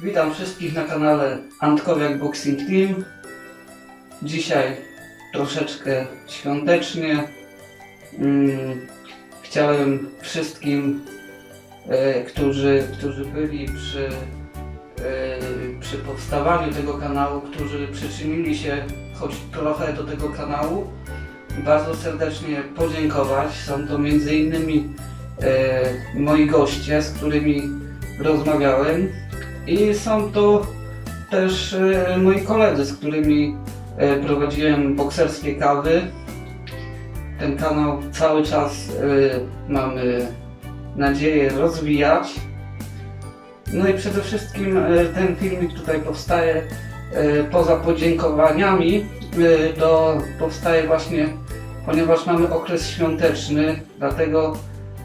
Witam wszystkich na kanale Antkowiak Boxing Team. Dzisiaj troszeczkę świątecznie. Mm, chciałem wszystkim, e, którzy, którzy byli przy, e, przy powstawaniu tego kanału, którzy przyczynili się choć trochę do tego kanału, bardzo serdecznie podziękować. Są to m.in. E, moi goście, z którymi rozmawiałem. I są to też e, moi koledzy, z którymi e, prowadziłem bokserskie kawy. Ten kanał cały czas e, mamy nadzieję rozwijać. No i przede wszystkim ten filmik tutaj powstaje poza podziękowaniami, to powstaje właśnie ponieważ mamy okres świąteczny, dlatego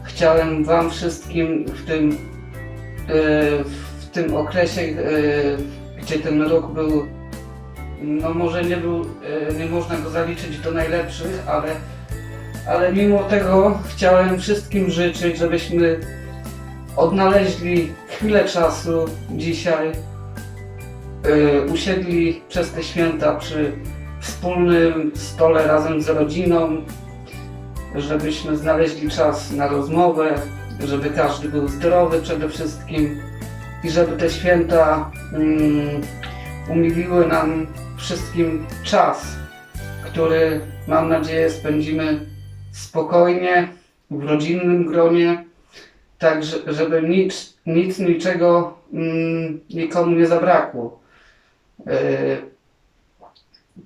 chciałem Wam wszystkim w tym, w tym okresie, e, gdzie ten rok był, no może nie był, e, nie można go zaliczyć do najlepszych, ale, ale mimo tego chciałem wszystkim życzyć, żebyśmy odnaleźli chwilę czasu dzisiaj, usiedli przez te święta przy wspólnym stole razem z rodziną, żebyśmy znaleźli czas na rozmowę, żeby każdy był zdrowy przede wszystkim i żeby te święta mm, umiliły nam wszystkim czas, który mam nadzieję spędzimy spokojnie, w rodzinnym gronie, tak że- żeby nic, nic niczego mm, nikomu nie zabrakło. Yy,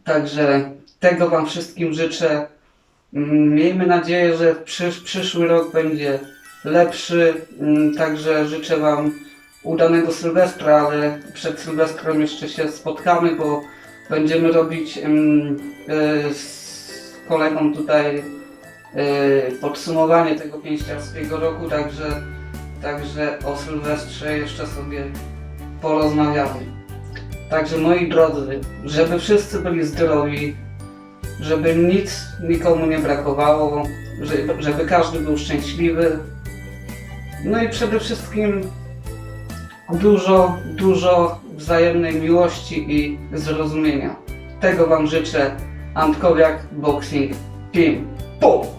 Także tego Wam wszystkim życzę. Mm, Miejmy nadzieję, że przysz, przyszły rok będzie lepszy. Mm, Także życzę Wam udanego Sylwestra, ale przed Sylwestrem jeszcze się spotkamy, bo będziemy robić mm, y, z kolegą tutaj y, podsumowanie tego pięściarskiego roku, także, także o Sylwestrze jeszcze sobie porozmawiamy. Także moi drodzy, żeby wszyscy byli zdrowi, żeby nic nikomu nie brakowało, żeby, żeby każdy był szczęśliwy. No i przede wszystkim dużo, dużo wzajemnej miłości i zrozumienia. Tego Wam życzę. Antkowiak Boxing Team. Po!